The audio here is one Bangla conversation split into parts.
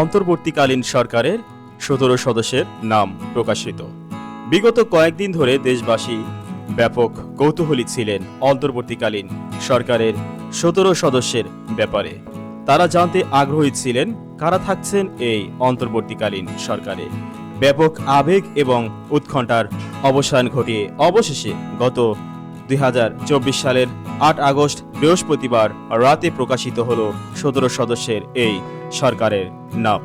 অন্তর্বর্তীকালীন সরকারের সতেরো সদস্যের নাম প্রকাশিত। বিগত কয়েকদিন ধরে দেশবাসী ব্যাপক কৌতূহলী ছিলেন অন্তর্বর্তীকালীন সরকারের সতেরো সদস্যের ব্যাপারে। তারা জানতে আগ্রহী ছিলেন কারা থাকছেন এই অন্তর্বর্তীকালীন সরকারে। ব্যাপক আবেগ এবং উৎকণ্ঠার অবসান ঘটিয়ে অবশেষে গত দুই হাজার চব্বিশ সালের আট আগস্ট বৃহস্পতিবার রাতে প্রকাশিত হল সতেরো সদস্যের এই সরকারের নাম।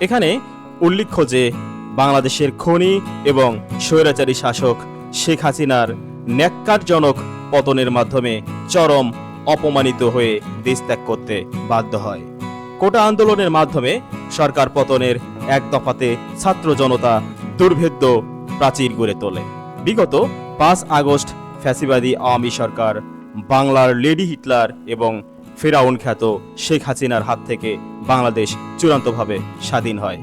এখানে উল্লেখ্য যে, বাংলাদেশের খনি এবং স্বৈরাচারী শাসক শেখ হাসিনার ন্যাক্কারজনক পতনের মাধ্যমে চরম অপমানিত হয়ে দেশ ত্যাগ করতে বাধ্য হয়। কোটা আন্দোলনের মাধ্যমে সরকার পতনের এক দফাতে ছাত্র জনতা দুর্ভেদ্য প্রাচীর গড়ে তোলে। বিগত পাঁচ আগস্ট ফ্যাসিবাদী আওয়ামী সরকার, বাংলার লেডি হিটলার এবং ফেরাউন খ্যাত শেখ হাসিনার হাত থেকে বাংলাদেশ চূড়ান্তভাবে স্বাধীন হয়।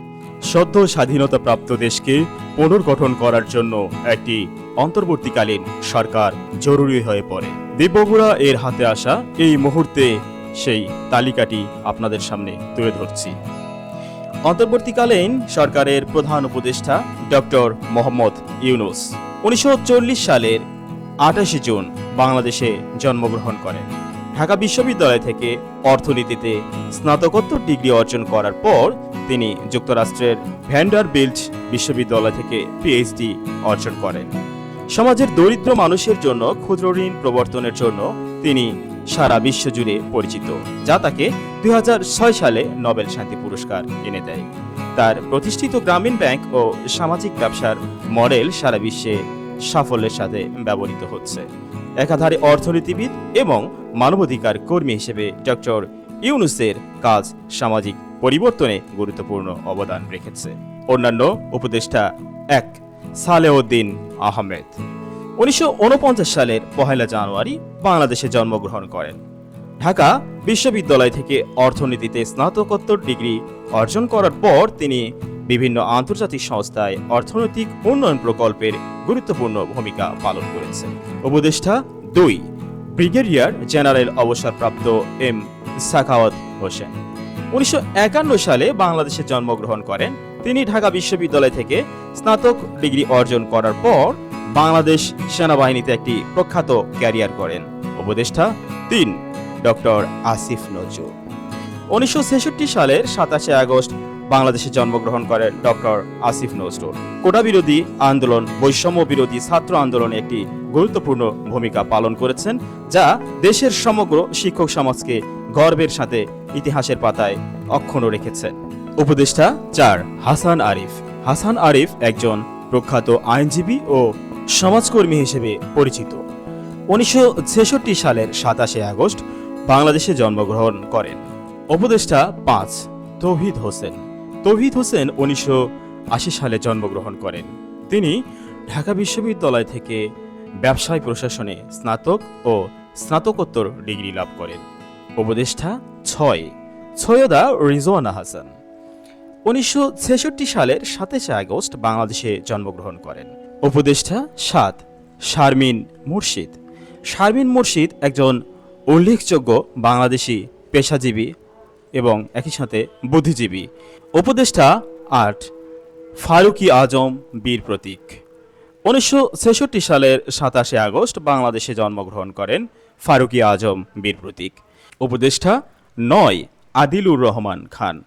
সদ্য স্বাধীনতাপ্রাপ্ত দেশকে পুনর্গঠন করার জন্য একটি অন্তর্বর্তীকালীন সরকার জরুরি হয়ে পড়ে। দিব্যগুড়া এর হাতে আসা এই মুহূর্তে সেই তালিকাটি আপনাদের সামনে তুলে ধরছি। অন্তর্বর্তীকালীন সরকারের প্রধান উপদেষ্টা ডক্টর মোহাম্মদ ইউনুস উনিশশো চল্লিশ সালের আঠাশে জুন বাংলাদেশে জন্মগ্রহণ করেন। ঢাকা বিশ্ববিদ্যালয় থেকে অর্থনীতিতে স্নাতকোত্তর ডিগ্রি অর্জন করার পর তিনি যুক্তরাষ্ট্রের ভ্যান্ডার বিল্ট বিশ্ববিদ্যালয় থেকে পিএইচডি অর্জন করেন। সমাজের দরিদ্র মানুষের জন্য ক্ষুদ্র ঋণ প্রবর্তনের জন্য তিনি সারা বিশ্ব জুড়ে পরিচিত, যা তাকে দুই হাজার ছয় সালে নোবেল শান্তি পুরস্কার এনে দেয়। তার প্রতিষ্ঠিত গ্রামীণ ব্যাংক ও সামাজিক ব্যবসার মডেল সারা বিশ্বে সাফল্যের সাথে ব্যবহৃত হচ্ছে। একাধারে অর্থনীতিবিদ এবং মানবাধিকার কর্মী হিসেবে ডক্টর ইউনুসের কাজ সামাজিক পরিবর্তনে গুরুত্বপূর্ণ অবদান রেখেছে। অন্যান্য উপদেষ্টা এক, সালেউদ্দিন আহমেদ। উনিশশো উনপঞ্চাশ সালের পহেলা জানুয়ারি বাংলাদেশে জন্মগ্রহণ করেন। ঢাকা বিশ্ববিদ্যালয় থেকে অর্থনীতিতে স্নাতকোত্তর ডিগ্রি অর্জন করার পর তিনি বিভিন্ন আন্তর্জাতিক সংস্থায় অর্থনৈতিক উন্নয়ন প্রকল্পের গুরুত্বপূর্ণ ভূমিকা পালন করেছেন। উপদেষ্টা দুই ব্রিগেডিয়ার জেনারেল অবসরপ্রাপ্ত এম সাখাওয়াত হোসেন। উনিশশো সালে বাংলাদেশে জন্মগ্রহণ করেন। তিনি ঢাকা বিশ্ববিদ্যালয় থেকে স্নাতক ডিগ্রি অর্জন করার পর বাংলাদেশ সেনাবাহিনীতে একটি প্রখ্যাত ক্যারিয়ার করেন। উপদেষ্টা তিন ডক্টর আসিফ নজরুল। উনিশশো ছেষট্টি সালের সাতাশে আগস্ট বাংলাদেশে জন্মগ্রহণ করেন ডক্টর আসিফ নজরুল। কোটা বিরোধী আন্দোলন, বৈষম্য বিরোধী ছাত্র আন্দোলনে একটি গুরুত্বপূর্ণ ভূমিকা পালন করেছেন, যা দেশের সমগ্র শিক্ষক সমাজকে গর্বের সাথে ইতিহাসের পাতায় অক্ষুণ্ণ রেখেছেন উপদেষ্টা চার হাসান আরিফ। হাসান আরিফ একজন প্রখ্যাত আইনজীবী ও সমাজকর্মী হিসেবে পরিচিত। উনিশশো ছেষট্টি সালের সাতাশে আগস্ট বাংলাদেশে জন্মগ্রহণ করেন। উপদেষ্টা পাঁচ তৌহিদ হোসেন। তৌহিদ হোসেন উনিশশো আশি সালে জন্মগ্রহণ করেন। তিনি ঢাকা বিশ্ববিদ্যালয় থেকে ব্যবসায় প্রশাসনে স্নাতক ও স্নাতকোত্তর ডিগ্রি লাভ করেন। উপদেষ্টা ছয়, সৈয়দা রিজওয়ানা হাসান। উনিশশো ছেষট্টি সালের সাতাশে আগস্ট বাংলাদেশে জন্মগ্রহণ করেন। উপদেষ্টা সাত, শারমিন মুর্শিদ। শারমিন মুর্শিদ একজন উল্লেখযোগ্য বাংলাদেশি পেশাজীবী এবং একই সাথে বুদ্ধিজীবী। উপদেষ্টা আট, ফারুকি আজম বীর প্রতীক। উনিশশো ছেষট্টি সালের সাতাশে আগস্ট বাংলাদেশে জন্মগ্রহণ করেন ফারুকি আজম বীর প্রতীক। উপদেষ্টা নয়, আদিলুর রহমান খান।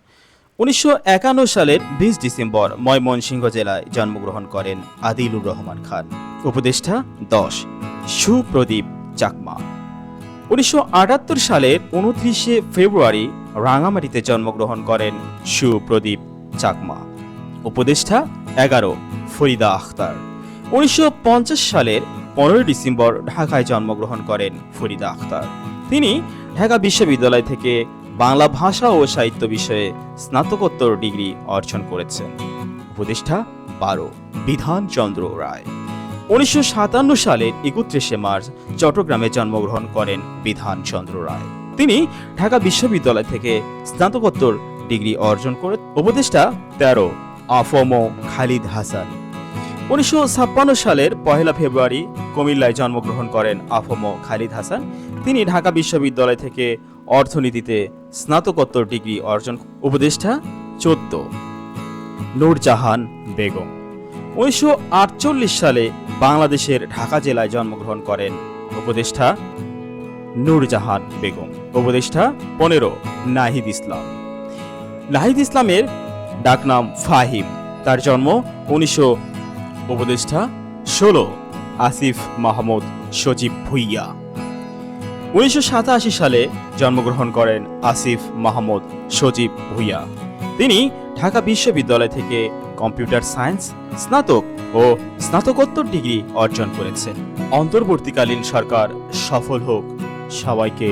উনিশশো একান্ন সালের বিশ ডিসেম্বর ময়মনসিংহ জেলায় জন্মগ্রহণ করেন আদিলুর রহমান খান। উপদেষ্টা দশ, সুপ্রদীপ চাকমা। উনিশশো আটাত্তর সালের উনত্রিশে ফেব্রুয়ারি রাঙামাটিতে জন্মগ্রহণ করেন সুপ্রদীপ চাকমা। উপদেষ্টা এগারো, ফরিদা আখতার। উনিশশো পঞ্চাশ সালের পনেরোই ডিসেম্বর ঢাকায় জন্মগ্রহণ করেন ফরিদা আখতার। তিনি ঢাকা বিশ্ববিদ্যালয় থেকে বাংলা ভাষা ও সাহিত্য বিষয়ে স্নাতকোত্তর ডিগ্রি অর্জন করেছেন। উপদেষ্টা বারো, বিধানচন্দ্র রায়। উনিশশো সাতান্ন সালের একত্রিশে মার্চ চট্টগ্রামে জন্মগ্রহণ করেন বিধানচন্দ্র রায়। তিনি ঢাকা বিশ্ববিদ্যালয় থেকে স্নাতকোত্তর ডিগ্রি অর্জন করে উপদেষ্টা তেরো আফমো খালিদ হাসান। উনিশশো ছাপ্পান্ন সালের পহেলা ফেব্রুয়ারি কুমিল্লায় জন্মগ্রহণ করেন আফমো খালিদ হাসান। তিনি ঢাকা বিশ্ববিদ্যালয় থেকে অর্থনীতিতে স্নাতকোত্তর ডিগ্রি অর্জন, উপদেষ্টা চোদ্দ নূরজাহান বেগম। উনিশশো আটচল্লিশ সালে বাংলাদেশের ঢাকা জেলায় জন্মগ্রহণ করেন উপদেষ্টা নূরজাহান বেগম, উপদেষ্টা পনেরো নাহিদ ইসলাম। নাহিদ ইসলামের ডাকনাম ফাহিম। তার জন্ম উনিশশো, উপদেষ্টা ষোলো আসিফ মাহমুদ সজীব ভুইয়া। উনিশশো সাতাশি সালে জন্মগ্রহণ করেন আসিফ মাহমুদ সজীব ভুইয়া। তিনি ঢাকা বিশ্ববিদ্যালয় থেকে কম্পিউটার সায়েন্স স্নাতক ও স্নাতকোত্তর ডিগ্রি অর্জন করেছে। অন্তর্বর্তীকালীন সরকার সফল হোক। সবাইকে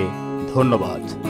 ধন্যবাদ।